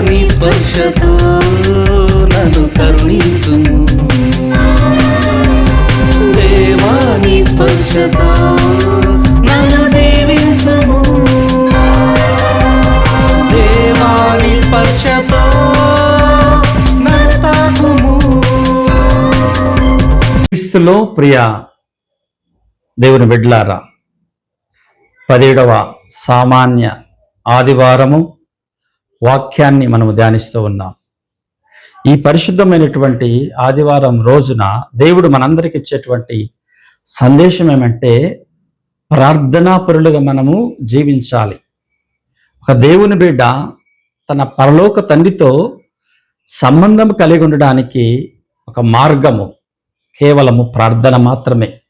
నీ స్పర్శతో నన్ను కరుణించుము. దేవా నీ స్పర్శతో నన్ను దీవించుము. దేవా నీ స్పర్శతో నన్ను తాకుము. క్రీస్తులో ప్రియ దేవుని బిడ్లారా పదిహేడవ సామాన్య ఆదివారము వాక్యాన్ని మనము ధ్యానిస్తూ ఉన్నాం. ఈ పరిశుద్ధమైనటువంటి ఆదివారం రోజున దేవుడు మనందరికి ఇచ్చేటువంటి సందేశం ఏమంటే ప్రార్థనాపరులుగా మనము జీవించాలి. ఒక దేవుని బిడ్డ తన పరలోక తండ్రితో సంబంధం కలిగి ఉండడానికి ఒక మార్గము కేవలము ప్రార్థన మాత్రమే.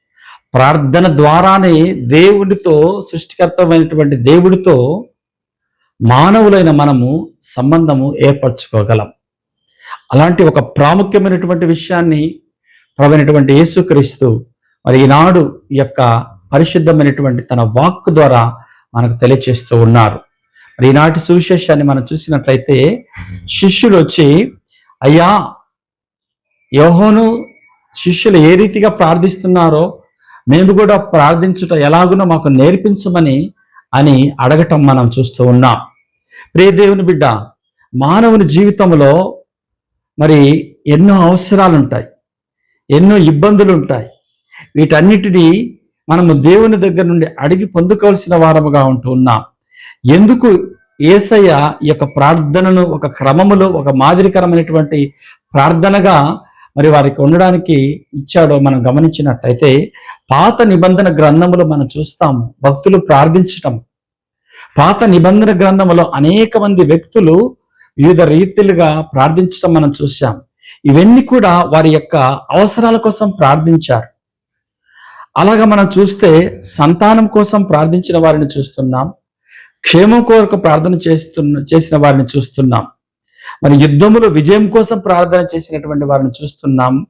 ప్రార్థన ద్వారానే దేవుడితో సృష్టికర్తమైనటువంటి దేవుడితో మానవులైన మనము సంబంధము ఏర్పరచుకోగలం. అలాంటి ఒక ప్రాముఖ్యమైనటువంటి విషయాన్ని ప్రవైనటువంటి యేసుక్రీస్తు మరి ఈనాడు ఈ యొక్క పరిశుద్ధమైనటువంటి తన వాక్ ద్వారా మనకు తెలియచేస్తూ ఉన్నారు. మరి ఈనాటి సువిశేషాన్ని మనం చూసినట్లయితే శిష్యులు వచ్చి అయ్యా యోహోను శిష్యులు ఏ రీతిగా ప్రార్థిస్తున్నారో మేము కూడా ప్రార్థించుట ఎలాగునో మాకు నేర్పించమని అని అడగటం మనం చూస్తూ ఉన్నాం. ప్రియ దేవుని బిడ్డ మానవుని జీవితంలో మరి ఎన్నో అవసరాలు ఉంటాయి ఎన్నో ఇబ్బందులు ఉంటాయి వీటన్నిటినీ మనము దేవుని దగ్గర నుండి అడిగి పొందుకోవాల్సిన వారముగా ఉంటూ ఉన్నాం. ఎందుకు ఏసయ్య ఈ యొక్క ప్రార్థనను ఒక క్రమములో ఒక మాదిరికరమైనటువంటి ప్రార్థనగా మరి వారికి ఉండడానికి ఇచ్చాడో మనం గమనించినట్టయితే పాత నిబంధన గ్రంథములు మనం చూస్తాము భక్తులు ప్రార్థించటం. పాత నిబంధన గ్రంథములో అనేక మంది వ్యక్తులు వివిధ రీతిలుగా ప్రార్థించటం మనం చూసాం ఇవన్నీ కూడా వారి యొక్క అవసరాల కోసం ప్రార్థించారు. అలాగా మనం చూస్తే సంతానం కోసం ప్రార్థించిన వారిని చూస్తున్నాం. క్షేమం కోరకు ప్రార్థన చేస్తున్న చేసిన వారిని చూస్తున్నాం. మరి యుద్ధములో విజయం కోసం ప్రార్థన చేసినటువంటి వారిని చూస్తున్నాం.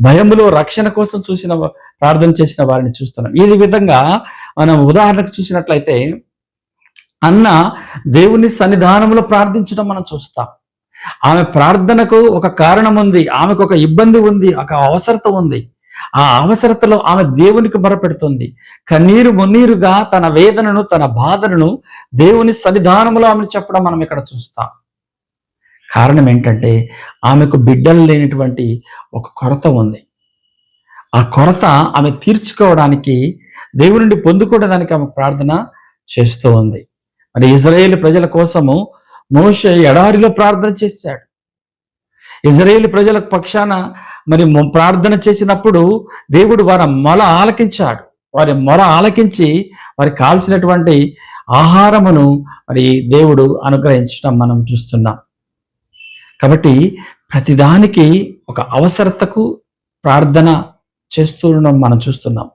భయములో రక్షణ కోసం చూసిన ప్రార్థన చేసిన వారిని చూస్తున్నాం. ఈ విధంగా మనం ఉదాహరణకు చూసినట్లయితే అన్న దేవుని సన్నిధానంలో ప్రార్థించడం మనం చూస్తాం. ఆమె ప్రార్థనకు ఒక కారణం ఉంది ఆమెకు ఒక ఇబ్బంది ఉంది ఒక అవసరత ఉంది. ఆ అవసరతలో ఆమె దేవునికి మొరపెడుతుంది. కన్నీరు మున్నీరుగా తన వేదనను తన బాధలను దేవుని సన్నిధానంలో ఆమెను చెప్పడం మనం ఇక్కడ చూస్తాం. కారణం ఏంటంటే ఆమెకు బిడ్డలు లేనటువంటి ఒక కొరత ఉంది. ఆ కొరత ఆమె తీర్చుకోవడానికి దేవుడి నుండి పొందుకోవడానికి ఆమె ప్రార్థన చేస్తూ ఉంది. మరి ఇజ్రాయేల్ ప్రజల కోసము మోష ఎడారిలో ప్రార్థన చేశాడు. ఇజ్రాయేల్ ప్రజల పక్షాన మరి ప్రార్థన చేసినప్పుడు దేవుడు వారి మొల ఆలకించాడు. వారి మొర ఆలకించి వారికి కాల్సినటువంటి ఆహారమును మరి దేవుడు అనుగ్రహించడం మనం చూస్తున్నాం. కాబట్టి ప్రతిదానికి ఒక అవసరతకు ప్రార్థన చేస్తుండడం మనం చూస్తున్నాం.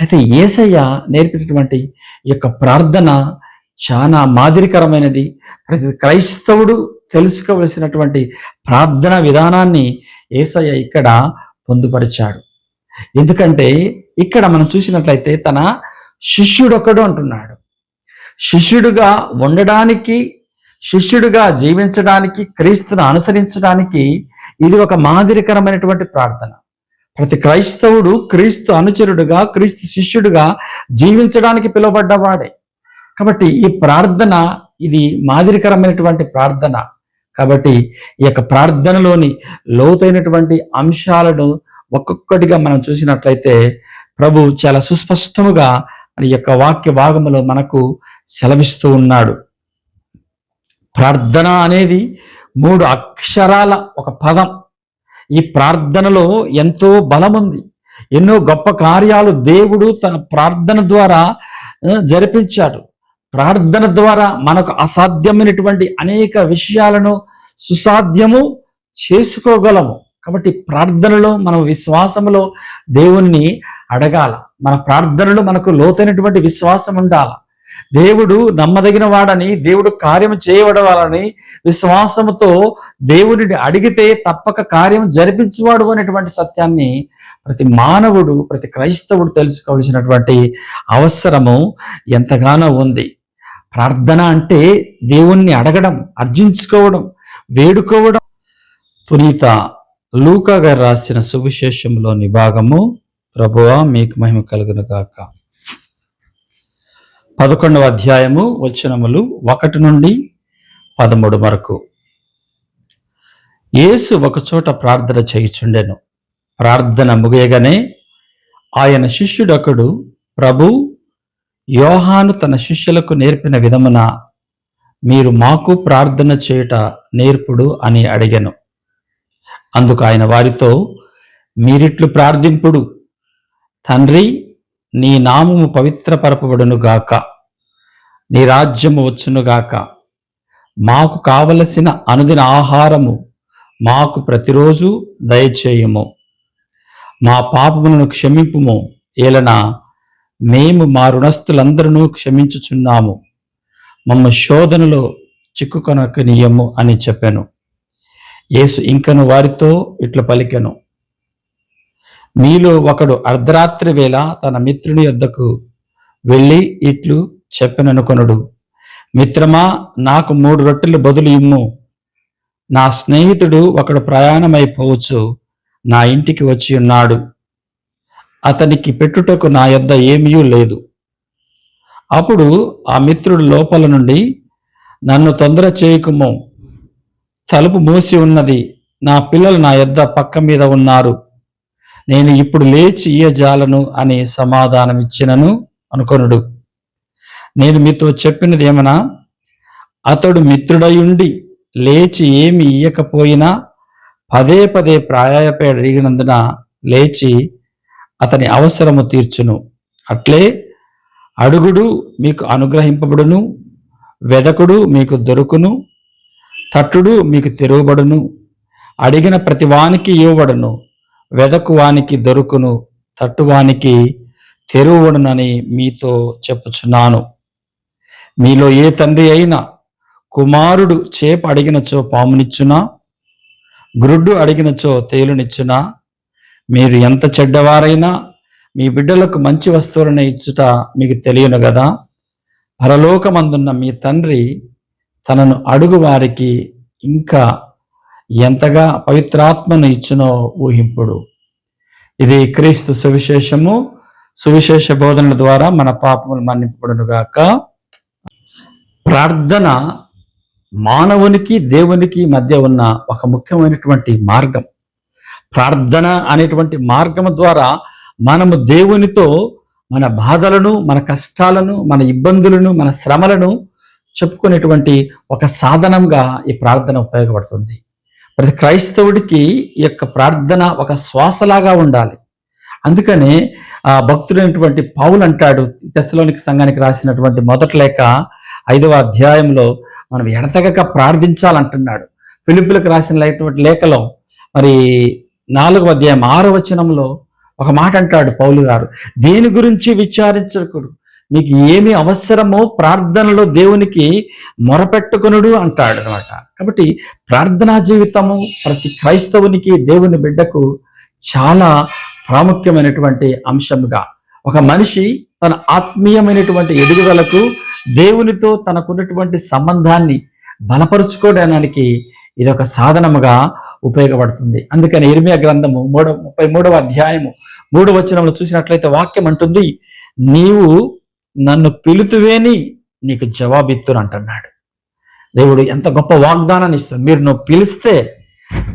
అయితే ఏసయ్య నేర్పినటువంటి ఈ యొక్క ప్రార్థన చాలా మాదిరికరమైనది. ప్రతి క్రైస్తవుడు తెలుసుకోవలసినటువంటి ప్రార్థన విధానాన్ని ఏసయ్య ఇక్కడ పొందుపరిచాడు. ఎందుకంటే ఇక్కడ మనం చూసినట్లయితే తన శిష్యుడొకడు అంటున్నాడు. శిష్యుడుగా ఉండడానికి శిష్యుడిగా జీవించడానికి క్రీస్తును అనుసరించడానికి ఇది ఒక మాదిరికరమైనటువంటి ప్రార్థన. ప్రతి క్రైస్తవుడు క్రీస్తు అనుచరుడుగా క్రీస్తు శిష్యుడుగా జీవించడానికి పిలువబడ్డవాడే. కాబట్టి ఈ ప్రార్థన ఇది మాదిరికరమైనటువంటి ప్రార్థన. కాబట్టి ఈ యొక్క ప్రార్థనలోని లోతైనటువంటి అంశాలను ఒక్కొక్కటిగా మనం చూసినట్లయితే ప్రభు చాలా సుస్పష్టముగా ఈ యొక్క వాక్య భాగములో మనకు సెలవిస్తూ ఉన్నాడు. ప్రార్థన అనేది మూడు అక్షరాల ఒక పదం. ఈ ప్రార్థనలో ఎంతో బలం ఉంది ఎన్నో గొప్ప కార్యాలు దేవుడు తన ప్రార్థన ద్వారా జరిపించాడు. ప్రార్థన ద్వారా మనకు అసాధ్యమైనటువంటి అనేక విషయాలను సుసాధ్యము చేసుకోగలము. కాబట్టి ప్రార్థనలో మనం విశ్వాసములో దేవుణ్ణి అడగాల. మన ప్రార్థనలో మనకు లోతైనటువంటి విశ్వాసం ఉండాలి. దేవుడు నమ్మదగిన వాడని దేవుడు కార్యం చేయబడవాలని విశ్వాసముతో దేవుడిని అడిగితే తప్పక కార్యం జరిపించువాడు అనేటువంటి సత్యాన్ని ప్రతి మానవుడు ప్రతి క్రైస్తవుడు తెలుసుకోవలసినటువంటి అవసరము ఎంతగానో ఉంది. ప్రార్థన అంటే దేవుణ్ణి అడగడం అర్జించుకోవడం వేడుకోవడం. పునీత లూకా గారు రాసిన సువిశేషంలోని భాగము ప్రభువా మీకు మహిమ కలుగును కాక పదకొండవ అధ్యాయము వచనములు ఒకటి నుండి పదమూడు వరకు. యేసు ఒకచోట ప్రార్థన చేయుచుండెను. ప్రార్థన ముగియగానే ఆయన శిష్యుడొకడు ప్రభు యోహాను తన శిష్యులకు నేర్పిన విధమున మీరు మాకు ప్రార్థన చేయుట నేర్పుడు అని అడిగాను. అందుకు ఆయన వారితో మీరిట్లు ప్రార్థింపుడు. తండ్రి నీ నామము పవిత్రపరపబడును గాక. నీ రాజ్యము వచ్చును గాక. మాకు కావలసిన అనుదిన ఆహారము మాకు ప్రతిరోజు దయచేయము. మా పాపములను క్షమింపుము. ఏలన మేము మా రుణస్థులందరూ క్షమించుచున్నాము. మమ్మ శోధనలో చిక్కుకొనకనీయము అని చెప్పాను. యేసు ఇంకను వారితో ఇట్లా పలికెను. మీలో ఒకడు అర్ధరాత్రి వేళ తన మిత్రుని యొద్దకు వెళ్ళి ఇట్లు చెప్పననుకొనుడు. మిత్రమా నాకు మూడు రొట్టెలు బదులు ఇమ్ము. నా స్నేహితుడు ఒకడు ప్రయాణమైపోవచ్చు నా ఇంటికి వచ్చి ఉన్నాడు. అతనికి పెట్టుటకు నా యొద్ద ఏమీ లేదు. అప్పుడు ఆ మిత్రుడు లోపల నుండి నన్ను తొందర చేయకుము. తలుపు మూసి ఉన్నది నా పిల్లలు నా యొద్ద పక్క మీద ఉన్నారు. నేను ఇప్పుడు లేచి ఇయ్యజాలను అని సమాధానం ఇచ్చినను అనుకొనుడు. నేను మీతో చెప్పినది ఏమనా? అతడు మిత్రుడయుండి లేచి ఏమి ఇయ్యకపోయినా పదే పదే ప్రాయాయపై అడిగినందున లేచి అతని అవసరము తీర్చును. అట్లే అడుగుడు మీకు అనుగ్రహింపబడును వెదకుడు మీకు దొరుకును తట్టుడు మీకు తెరువబడును అడిగిన ప్రతివానికి ఇవ్వబడును. వెదకువానికి దొరుకును తట్టువానికి తెరువుడునని మీతో చెప్పుచున్నాను. మీలో ఏ తండ్రి అయినా కుమారుడు చేప అడిగినచో పామునిచ్చునా? గ్రుడ్డు అడిగినచో తేలునిచ్చునా? మీరు ఎంత చెడ్డవారైనా మీ బిడ్డలకు మంచి వస్తువులను ఇచ్చుట మీకు తెలియను కదా పరలోకమందున్న మీ తండ్రి తనను అడుగు వారికి ఇంకా ఎంతగా పవిత్రాత్మను ఇచ్చునో ఊహింపుడు. ఇది క్రీస్తు సువిశేషము. సువిశేష బోధనల ద్వారా మన పాపములు మన్నింపబడునుగాక ప్రార్థన మానవునికి దేవునికి మధ్య ఉన్న ఒక ముఖ్యమైనటువంటి మార్గం. ప్రార్థన అనేటువంటి మార్గం ద్వారా మనము దేవునితో మన బాధలను మన కష్టాలను మన ఇబ్బందులను మన శ్రమలను చెప్పుకునేటువంటి ఒక సాధనంగా ఈ ప్రార్థన ఉపయోగపడుతుంది. ప్రతి క్రైస్తవుడికి ఈ యొక్క ప్రార్థన ఒక శ్వాసలాగా ఉండాలి. అందుకనే ఆ భక్తుడైనటువంటి పౌలు అంటాడు దశలోనికి సంఘానికి రాసినటువంటి మొదటి లేఖ ఐదవ అధ్యాయంలో మనం ఎడతెగక ప్రార్థించాలంటున్నాడు. ఫిలిపులకు రాసిన లేఖలో మరి నాలుగవ అధ్యాయం ఆరో వచనంలో ఒక మాట అంటాడు పౌలు గారు దేని గురించి విచారించకుడు మీకు ఏమి అవసరమో ప్రార్థనలో దేవునికి మొరపెట్టుకునుడు అంటాడు అనమాట కాబట్టి ప్రార్థనా జీవితము ప్రతి క్రైస్తవునికి దేవుని బిడ్డకు చాలా ప్రాముఖ్యమైనటువంటి అంశంగా ఒక మనిషి తన ఆత్మీయమైనటువంటి ఎదుగుదలకు దేవునితో తనకున్నటువంటి సంబంధాన్ని బలపరుచుకోవడానికి ఇది ఒక సాధనముగా ఉపయోగపడుతుంది. అందుకని ఇర్మియా గ్రంథము మూడవ ముప్పై మూడవ అధ్యాయము మూడవ వచనంలో చూసినట్లయితే వాక్యం అంటుంది నీవు నన్ను పిలుతువేని నీకు జవాబిత్తును అంటున్నాడు. దేవుడు ఎంత గొప్ప వాగ్దానాన్ని ఇస్తుంది మీరు నువ్వు పిలిస్తే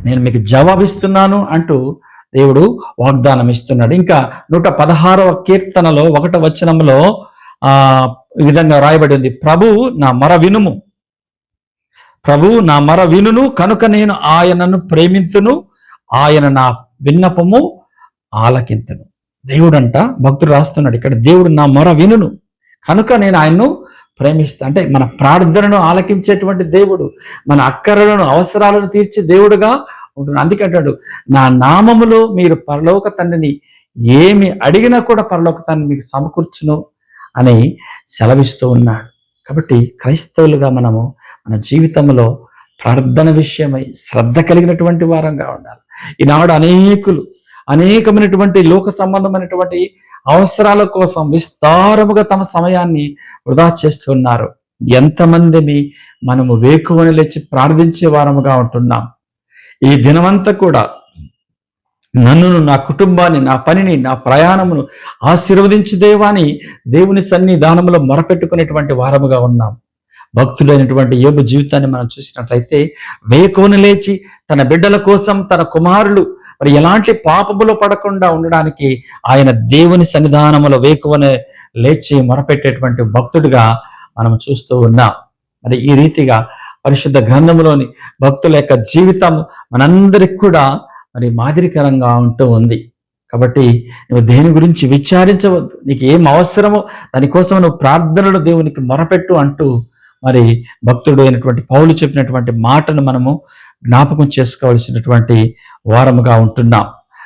నేను మీకు జవాబిస్తున్నాను అంటూ దేవుడు వాగ్దానం ఇస్తున్నాడు. ఇంకా నూట పదహారవ కీర్తనలో ఒకట వచనంలో ఆ ఈ విధంగా రాయబడి ఉంది. ప్రభు నా మర వినుము. ప్రభు నా మర వినును కనుక నేను ఆయనను ప్రేమింతును ఆయన నా విన్నపము ఆలకింతును. దేవుడంట భక్తుడు రాస్తున్నాడు ఇక్కడ దేవుడు నా మొర వినును. కనుక నేను ఆయన్ను ప్రేమిస్తా అంటే మన ప్రార్థనను ఆలకించేటువంటి దేవుడు మన అక్కరలను అవసరాలను తీర్చే దేవుడుగా ఉంటున్నాడు. అందుకంటాడు నా నామములో మీరు పరలోక తండ్రిని ఏమి అడిగినా కూడా పరలోక తండ్రి మీకు సమకూర్చును అని సెలవిస్తూ ఉన్నాడు. కాబట్టి క్రైస్తవులుగా మనము మన జీవితంలో ప్రార్థన విషయమై శ్రద్ధ కలిగినటువంటి వారంగా ఉండాలి. ఈనాడు అనేకులు అనేకమైనటువంటి లోక సంబంధమైనటువంటి అవసరాల కోసం విస్తారముగా తమ సమయాన్ని వృధా చేస్తున్నారు. ఎంతమందిని మనము వేకువని లేచి ప్రార్థించే వారముగా ఉంటున్నాం. ఈ దినమంతా కూడా నన్నును నా కుటుంబాన్ని నా పనిని నా ప్రయాణమును ఆశీర్వదించు దేవాని దేవుని సన్నిధానములో మొరపెట్టుకునేటువంటి వారముగా ఉన్నాం. భక్తులైనటువంటి యోగు జీవితాన్ని మనం చూసినట్లయితే వేకువను లేచి తన బిడ్డల కోసం తన కుమారులు మరి ఎలాంటి పాపములో పడకుండా ఉండడానికి ఆయన దేవుని సన్నిధానములో వేకువనే లేచి మొరపెట్టేటువంటి భక్తుడిగా మనం చూస్తూ ఉన్నాం. మరి ఈ రీతిగా పరిశుద్ధ గ్రంథములోని భక్తుల యొక్క జీవితం మనందరికి కూడా మరి మాదిరికరంగా ఉంటూ ఉంది. కాబట్టి నువ్వు దేని గురించి విచారించవద్దు. నీకు ఏం అవసరమో దానికోసం నువ్వు ప్రార్థనలు దేవునికి మొరపెట్టు అంటూ మరి భక్తుడు అయినటువంటి పౌలు చెప్పినటువంటి మాటను మనము జ్ఞాపకం చేసుకోవాల్సినటువంటి వారముగా ఉంటున్నాం.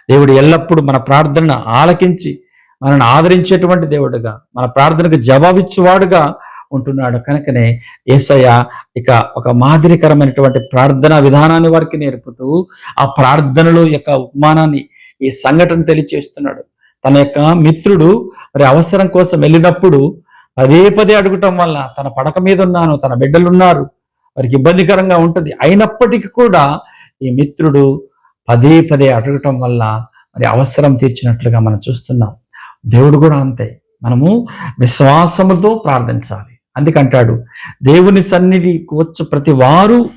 దేవుడు ఎల్లప్పుడూ మన ప్రార్థనను ఆలకించి మనల్ని ఆదరించేటువంటి దేవుడుగా మన ప్రార్థనకు జవాబిచ్చువాడుగా ఉంటున్నాడు. కనుకనే ఏసయ్య ఇక ఒక మాదిరికరమైనటువంటి ప్రార్థనా విధానాన్ని వారికి నేర్పుతూ ఆ ప్రార్థనలో యొక్క ఉపమానాన్ని ఈ సంఘటన తెలియచేస్తున్నాడు. తన యొక్క మిత్రుడు మరి అవసరం కోసం వెళ్ళినప్పుడు పదే పదే అడగటం వల్ల తన పడక మీద ఉన్నాను తన బిడ్డలు ఉన్నారు. వారికి ఇబ్బందికరంగా ఉంటుంది. అయినప్పటికీ కూడా ఈ మిత్రుడు పదే పదే అడగటం వల్ల మరి అవసరం తీర్చినట్లుగా మనం చూస్తున్నాం. దేవుడు కూడా అంతే. మనము విశ్వాసముతో ప్రార్థించాలి. అందుకంటాడు దేవుని సన్నిధి కూర్చు ప్రతి వారు.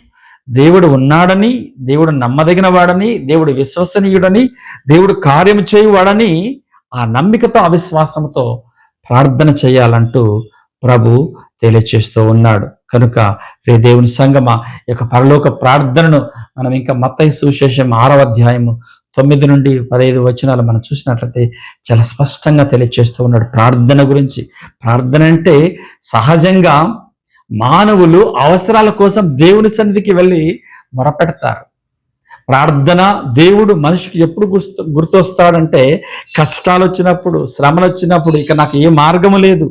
దేవుడు ఉన్నాడని దేవుడు నమ్మదగిన వాడని దేవుడు విశ్వసనీయుడని దేవుడు కార్యము చేయువాడని ఆ నమ్మికతో అవిశ్వాసంతో ప్రార్థన చేయాలంటూ ప్రభు తెలియచేస్తూ ఉన్నాడు. కనుక రే దేవుని సంగమ యొక్క పరలోక ప్రార్థనను మనం ఇంకా మత్తయి సువిశేషం ఆరవ అధ్యాయము తొమ్మిది నుండి పదహైదు వచనాలు మనం చూసినట్లయితే చాలా స్పష్టంగా తెలియచేస్తూ ఉన్నాడు. ప్రార్థన గురించి ప్రార్థన అంటే సహజంగా మానవులు అవసరాల కోసం దేవుని సన్నిధికి వెళ్ళి మొరపెడతారు. ప్రార్థన దేవుడు మనిషికి ఎప్పుడు గుర్తు గుర్తొస్తాడంటే కష్టాలు వచ్చినప్పుడు శ్రమలు వచ్చినప్పుడు ఇక నాకు ఏ మార్గము లేదు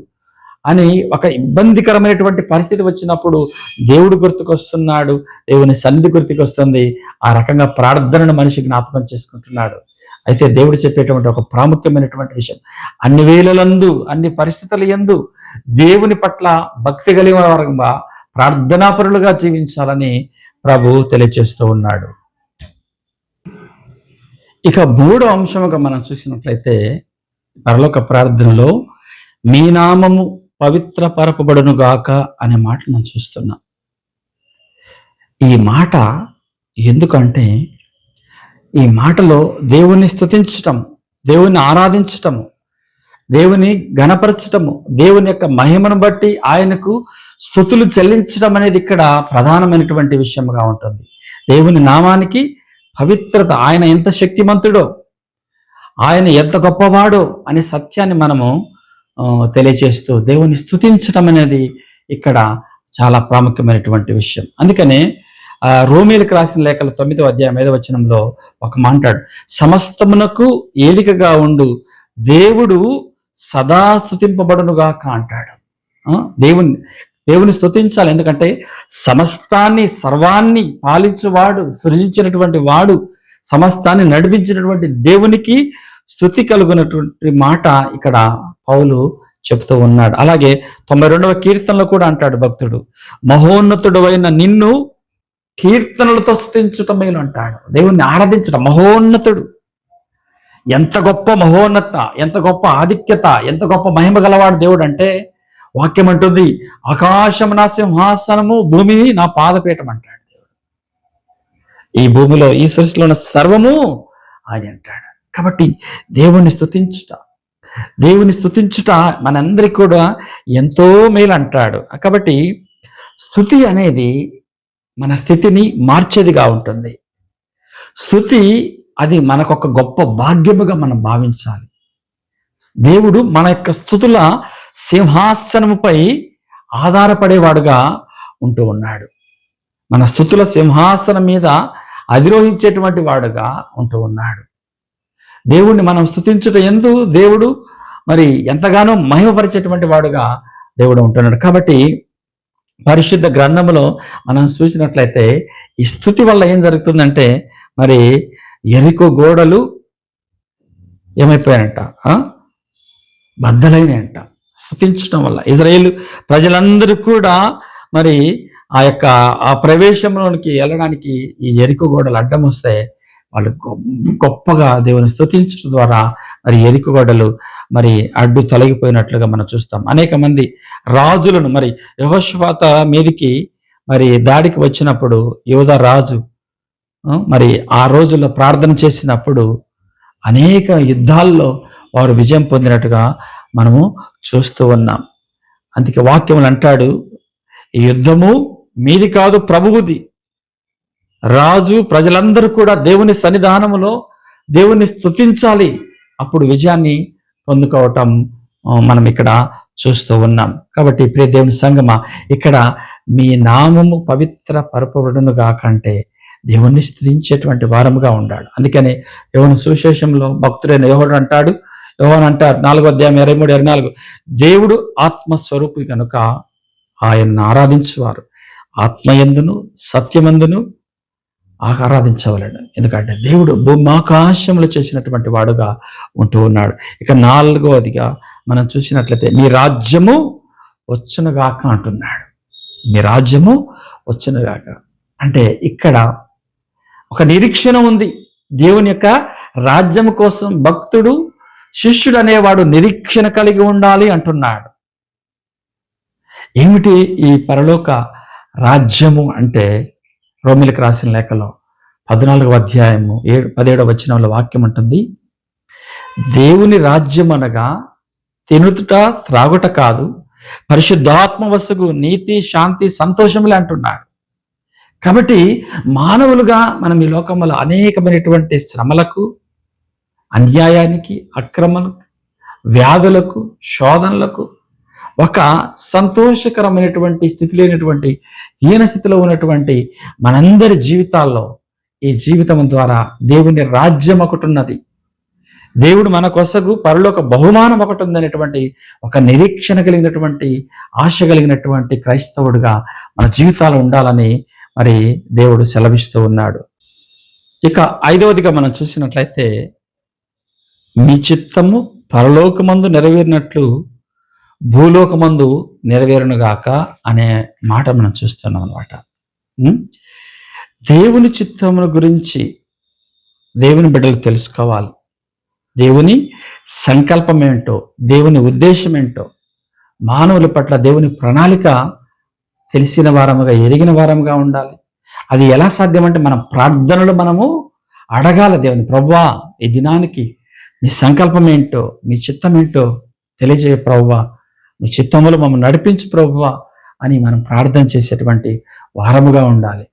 అని ఒక ఇబ్బందికరమైనటువంటి పరిస్థితి వచ్చినప్పుడు దేవుడు గుర్తుకొస్తున్నాడు దేవుని సన్నిధి గుర్తుకొస్తుంది ఆ రకంగా ప్రార్థనను మనిషి జ్ఞాపకం చేసుకుంటున్నాడు. అయితే దేవుడు చెప్పేటువంటి ఒక ప్రాముఖ్యమైనటువంటి విషయం అన్ని వేళలందు అన్ని పరిస్థితుల యందు దేవుని పట్ల భక్తి కలిగిన వారంగా ప్రార్థనాపరులుగా జీవించాలని ప్రభు తెలియచేస్తూ ఉన్నాడు. ఇక మూడో అంశముగా మనం చూసినట్లయితే పరలోక ప్రార్థనలో మీ నామము పవిత్ర పరపబడును గాక అనే మాట మనం చూస్తున్నాం. ఈ మాట ఎందుకంటే ఈ మాటలో దేవుణ్ణి స్థుతించటం దేవుని ఆరాధించటము దేవుని గణపరచటము దేవుని యొక్క మహిమను బట్టి ఆయనకు స్థుతులు చెల్లించడం అనేది ఇక్కడ ప్రధానమైనటువంటి విషయంగా ఉంటుంది. దేవుని నామానికి పవిత్రత. ఆయన ఎంత శక్తిమంతుడో ఆయన ఎంత గొప్పవాడో అనే సత్యాన్ని మనము తెలియచేస్తూ దేవుని స్థుతించడం అనేది ఇక్కడ చాలా ప్రాముఖ్యమైనటువంటి విషయం. అందుకనే ఆ, రాసిన లేఖల తొమ్మిదో అధ్యాయం ఐదవ వచనంలో ఒక మాంటాడు సమస్తమునకు ఏలికగా ఉండు. దేవుడు సదా స్థుతింపబడునుగాక అంటాడు. దేవుని దేవుని స్తుతించాలి. ఎందుకంటే సమస్తాన్ని సర్వాన్ని పాలించువాడు సృజించినటువంటి వాడు సమస్తాన్ని నడిపించినటువంటి దేవునికి స్థుతి కలుగునటువంటి మాట ఇక్కడ పౌలు చెప్తూ ఉన్నాడు. అలాగే తొంభై రెండవ కీర్తనలో కూడా అంటాడు భక్తుడు మహోన్నతుడు అయిన నిన్ను కీర్తనలతో స్థుతించటం మేలు అంటాడు. దేవుణ్ణి ఆరాధించడం మహోన్నతుడు. ఎంత గొప్ప మహోన్నత ఎంత గొప్ప ఆధిక్యత ఎంత గొప్ప మహిమ గలవాడు దేవుడు అంటే వాక్యం అంటుంది ఆకాశం నా సింహాసనము భూమి నా పాదపీఠం అంటాడు దేవుడు. ఈ భూమిలో ఈ సృష్టిలో ఉన్న సర్వము ఆయన అంటాడు. కాబట్టి దేవుని స్తుతించుట దేవుని స్తుతించుట మనందరికి కూడా ఎంతో మేలు అంటాడు. కాబట్టి స్థుతి అనేది మన స్థితిని మార్చేదిగా ఉంటుంది. స్థుతి అది మనకొక గొప్ప భాగ్యముగా మనం భావించాలి. దేవుడు మన యొక్క స్థుతుల సింహాసనముపై ఆధారపడేవాడుగా ఉంటూ ఉన్నాడు. మన స్థుతుల సింహాసనం మీద అధిరోహించేటువంటి వాడుగా ఉంటూ ఉన్నాడు. దేవుణ్ణి మనం స్థుతించుట ఎందు దేవుడు మరి ఎంతగానో మహిమపరిచేటువంటి వాడుగా దేవుడు ఉంటున్నాడు. కాబట్టి పరిశుద్ధ గ్రంథములో మనం చూసినట్లయితే ఈ స్థుతి వల్ల ఏం జరుగుతుందంటే మరి ఎరికో గోడలు ఏమైపోయాయంట? బద్దలైనాయంట. స్థుతించడం వల్ల ఇజ్రాయేల్ ప్రజలందరూ కూడా మరి ఆ యొక్క ఆ ప్రవేశంలోనికి వెళ్ళడానికి ఈ ఎరుకు గోడలు అడ్డం వస్తే వాళ్ళు గొప్పగా దేవుని స్థుతించడం ద్వారా మరి ఎరుకు గోడలు మరి అడ్డు తొలగిపోయినట్లుగా మనం చూస్తాం. అనేక మంది రాజులను మరి యహోశ్వాత మీదికి మరి దాడికి వచ్చినప్పుడు యోధ రాజు మరి ఆ రోజుల్లో ప్రార్థన చేసినప్పుడు అనేక యుద్ధాల్లో వారు విజయం పొందినట్టుగా మనము చూస్తూ ఉన్నాం. అందుకే వాక్యములు అంటాడు ఈ యుద్ధము మీది కాదు ప్రభువుది. రాజు ప్రజలందరూ కూడా దేవుని సన్నిధానములో దేవుని స్తుతించాలి. అప్పుడు విజయాన్ని పొందుకోవటం మనం ఇక్కడ చూస్తూ ఉన్నాం. కాబట్టి ప్రియ దేవుని సంగమ ఇక్కడ మీ నామము పవిత్ర పరపబడును కాకంటే దేవుణ్ణి స్థుతించేటువంటి వారముగా ఉండాడు. అందుకని యోహన సువిశేషంలో భక్తుడైన యోహుడు అంటాడు యోహన్ అంటారు నాలుగో అధ్యాయం ఇరవై మూడు ఇరవై నాలుగు. దేవుడు ఆత్మస్వరూపి కనుక ఆయన్ని ఆరాధించేవారు. ఆత్మయందును సత్యమందును ఆరాధించవలను. ఎందుకంటే దేవుడు భూమాకాశములు చేసినటువంటి వాడుగా ఉంటూ ఉన్నాడు. ఇక నాలుగవదిగా మనం చూసినట్లయితే నీ రాజ్యము వచ్చునుగాక అంటున్నాడు. నీ రాజ్యము వచ్చునుగాక అంటే ఇక్కడ ఒక నిరీక్షణ ఉంది. దేవుని యొక్క రాజ్యం కోసం భక్తుడు శిష్యుడు అనేవాడు నిరీక్షణ కలిగి ఉండాలి అంటున్నాడు. ఏమిటి ఈ పరలోక రాజ్యము అంటే? రోమిలకు రాసిన లేఖలో పద్నాలుగవ అధ్యాయము ఏడు పదిహేడవ వచనంలో వాక్యం ఉంటుంది దేవుని రాజ్యం అనగా తినుట త్రాగుట కాదు పరిశుద్ధాత్మ వసగు నీతి శాంతి సంతోషములే అంటున్నాడు. కాబట్టి మానవులుగా మనం ఈ లోకంలో అనేకమైనటువంటి శ్రమలకు అన్యాయానికి అక్రమలకు వ్యాధులకు శోధనలకు ఒక సంతోషకరమైనటువంటి స్థితి లేనటువంటి హీన స్థితిలో ఉన్నటువంటి మనందరి జీవితాల్లో ఈ జీవితం ద్వారా దేవుని రాజ్యం ఒకటి ఉన్నది దేవుడు మన కొసగు పరలోక బహుమానం ఒకటి ఉందనేటువంటి ఒక నిరీక్షణ కలిగినటువంటి ఆశ కలిగినటువంటి క్రైస్తవుడిగా మన జీవితాలు ఉండాలని మరి దేవుడు సెలవిస్తూ ఉన్నాడు. ఇక ఐదవదిగా మనం చూసినట్లయితే మీ చిత్తము పరలోకమందు నెరవేరినట్లు భూలోకమందు నెరవేరునుగాక అనే మాట మనం చూస్తున్నాం అనమాట దేవుని చిత్తమును గురించి దేవుని బిడ్డలు తెలుసుకోవాలి. దేవుని సంకల్పం ఏంటో దేవుని ఉద్దేశం ఏంటో మానవుల పట్ల దేవుని ప్రణాళిక తెలిసిన వారముగా ఎరిగిన వారముగా ఉండాలి. అది ఎలా సాధ్యమంటే మన ప్రార్థనలు మనము అడగాల దేవుని. ప్రభా ఈ దినానికి మీ సంకల్పం ఏంటో మీ చిత్తం ఏంటో తెలియజేయ ప్రభువా. మీ చిత్తంలో మమ్మల్ని నడిపించు ప్రభువా అని మనం ప్రార్థన చేసేటువంటి వారముగా ఉండాలి.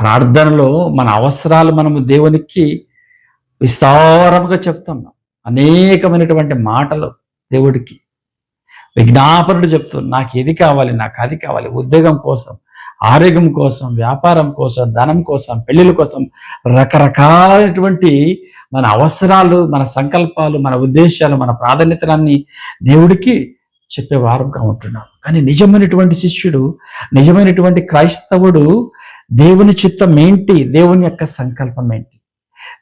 ప్రార్థనలో మన అవసరాలు మనము దేవునికి విస్తారముగా చెప్తున్నాం. అనేకమైనటువంటి మాటలు దేవుడికి విజ్ఞాపనుడు చెప్తూ నాకు ఇది కావాలి నాకు అది కావాలి. ఉద్యోగం కోసం ఆరోగ్యం కోసం వ్యాపారం కోసం ధనం కోసం పెళ్ళిళ్ళ కోసం రకరకాలైనటువంటి మన అవసరాలు మన సంకల్పాలు మన ఉద్దేశాలు మన ప్రాధాన్యతలన్నీ దేవుడికి చెప్పే వారంగా ఉంటున్నాం. కానీ నిజమైనటువంటి శిష్యుడు నిజమైనటువంటి క్రైస్తవుడు దేవుని చిత్తం ఏంటి? దేవుని యొక్క సంకల్పం ఏంటి?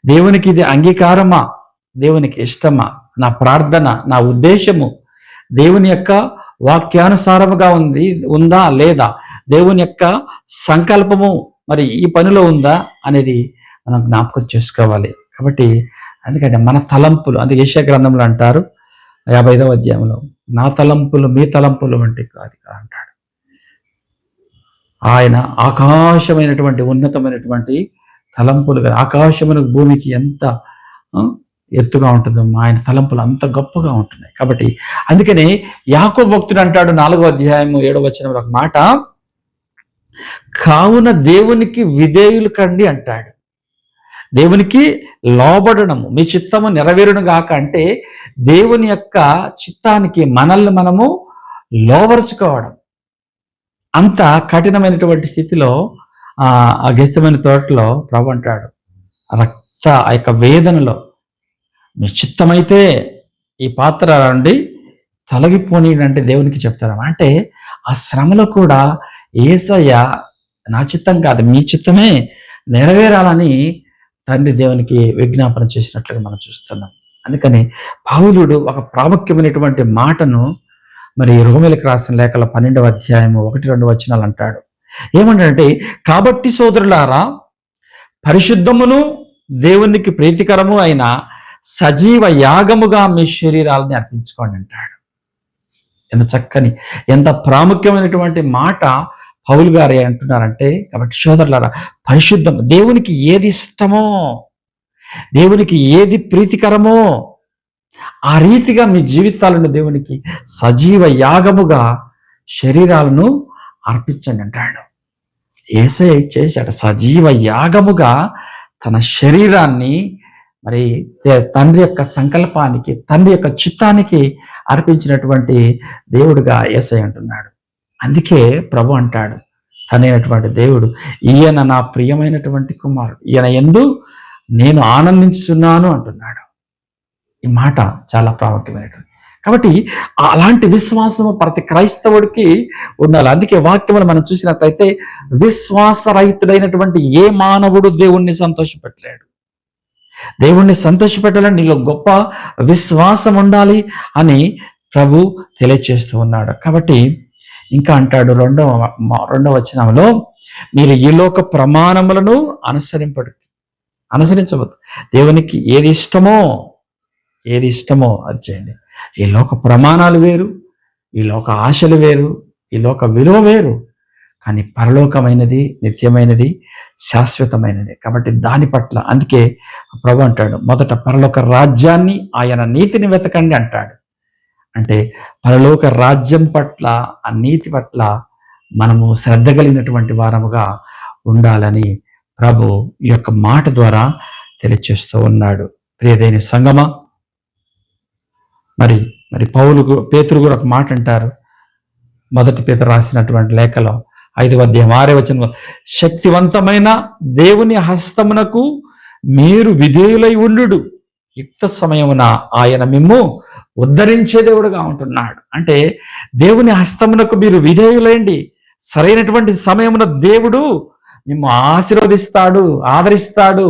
దేవునికి ఇది అంగీకారమా? దేవునికి ఇష్టమా? నా ప్రార్థన నా ఉద్దేశము దేవుని యొక్క వాక్యానుసారముగా ఉంది ఉందా లేదా? దేవుని యొక్క సంకల్పము మరి ఈ పనిలో ఉందా అనేది మనం జ్ఞాపకం చేసుకోవాలి. కాబట్టి అందుకంటే మన తలంపులు అందుకే ఏషియా గ్రంథంలో అంటారు యాభై ఐదవ అధ్యాయంలో నా తలంపులు మీ తలంపులు వంటి కాదు అంటాడు. ఆయన ఆకాశమైనటువంటి ఉన్నతమైనటువంటి తలంపులు కదా ఆకాశమైన భూమికి ఎంత ఎత్తుగా ఉంటుందో ఆయన తలంపులు అంత గొప్పగా ఉంటున్నాయి. కాబట్టి అందుకని యాకో భక్తుడు అంటాడు నాలుగో అధ్యాయము ఏడవ వచ్చిన ఒక మాట కావున దేవునికి విధేయులు కండి అంటాడు. దేవునికి లోబడడము మీ చిత్తము నెరవేరును గాక అంటే దేవుని యొక్క చిత్తానికి మనల్ని మనము లోబరుచుకోవడం అంత కఠినమైనటువంటి స్థితిలో ఆ ఆ గెస్తమైన తోటలో ప్రభు అంటాడు రక్త ఆ యొక్క వేదనలో మీ చిత్తమైతే ఈ పాత్ర నుండి తొలగిపోనీయంటే దేవునికి చెప్తారు అంటే ఆ శ్రమలో కూడా ఏసయ్య నా చిత్తం కాదు మీ చిత్తమే నెరవేరాలని తండ్రి దేవునికి విజ్ఞాపన చేసినట్లుగా మనం చూస్తున్నాం. అందుకని పావులుడు ఒక ప్రాముఖ్యమైనటువంటి మాటను మరి రోమిలకు రాసిన లేఖల పన్నెండవ అధ్యాయము ఒకటి రెండు వచనాలు అంటాడు. ఏమంటాడంటే కాబట్టి సోదరులారా పరిశుద్ధమును దేవునికి ప్రీతికరము అయిన సజీవ యాగముగా మీ శరీరాలని అర్పించుకోండి అంటాడు. ఎంత చక్కని ఎంత ప్రాముఖ్యమైనటువంటి మాట పౌలు గారు అంటున్నారంటే కాబట్టి సోదరులారా పరిశుద్ధం దేవునికి ఏది ఇష్టమో దేవునికి ఏది ప్రీతికరమో ఆ రీతిగా మీ జీవితాలను దేవునికి సజీవ యాగముగా శరీరాలను అర్పించండి అంటాడు. ఏసై చేశాడు సజీవ యాగముగా తన శరీరాన్ని మరి తండ్రి యొక్క సంకల్పానికి తండ్రి యొక్క చిత్తానికి అర్పించినటువంటి దేవుడుగా ఏసై అంటున్నాడు. అందుకే ప్రభు అంటాడు తనైనటువంటి దేవుడు ఈయన నా ప్రియమైనటువంటి కుమారుడు ఈయన ఎందు నేను ఆనందించుచున్నాను అంటున్నాడు. ఈ మాట చాలా ప్రాముఖ్యమైనటువంటి. కాబట్టి అలాంటి విశ్వాసము ప్రతి క్రైస్తవుడికి ఉండాలి. అందుకే వాక్యములు మనం చూసినట్లయితే విశ్వాసరహితుడైనటువంటి ఏ మానవుడు దేవుణ్ణి సంతోషపెట్టలేడు. దేవుణ్ణి సంతోషపెట్టాలని నీలో గొప్ప విశ్వాసం ఉండాలి అని ప్రభు తెలియచేస్తూ ఉన్నాడు. కాబట్టి ఇంకా అంటాడు రెండవ రెండవ వచనంలో మీరు ఈ లోక ప్రమాణములను అనుసరింపడు అనుసరించవద్దు. దేవునికి ఏది ఇష్టమో ఏది ఇష్టమో అది చేయండి. ఈ లోక ప్రమాణాలు వేరు ఈ లోక ఆశలు వేరు ఈ లోక విలువ వేరు. కానీ పరలోకమైనది నిత్యమైనది శాశ్వతమైనది. కాబట్టి దాని పట్ల అందుకే ప్రభు అంటాడు మొదట పరలోక రాజ్యాన్ని ఆయన నీతిని వెతకండి అంటాడు. అంటే పరలోక రాజ్యం పట్ల ఆ నీతి పట్ల మనము శ్రద్ధ కలిగినటువంటి వారముగా ఉండాలని ప్రభు ఈ యొక్క మాట ద్వారా తెలియచేస్తూ ఉన్నాడు. ప్రియదైన సంగమ మరి మరి పౌలు పేతురు కూడా ఒక మాట అంటారు. మొదటి పేతురు రాసినటువంటి లేఖలో ఐదవ అధ్యాయం ఆరే వచ్చిన శక్తివంతమైన దేవుని హస్తమునకు మీరు విధేయులై ఉండు యుక్త సమయమున ఆయన మిమ్ము ఉద్ధరించే దేవుడుగా ఉంటున్నాడు. అంటే దేవుని హస్తమునకు మీరు విధేయులైండి. సరైనటువంటి సమయమున దేవుడు మిమ్ము ఆశీర్వదిస్తాడు ఆదరిస్తాడు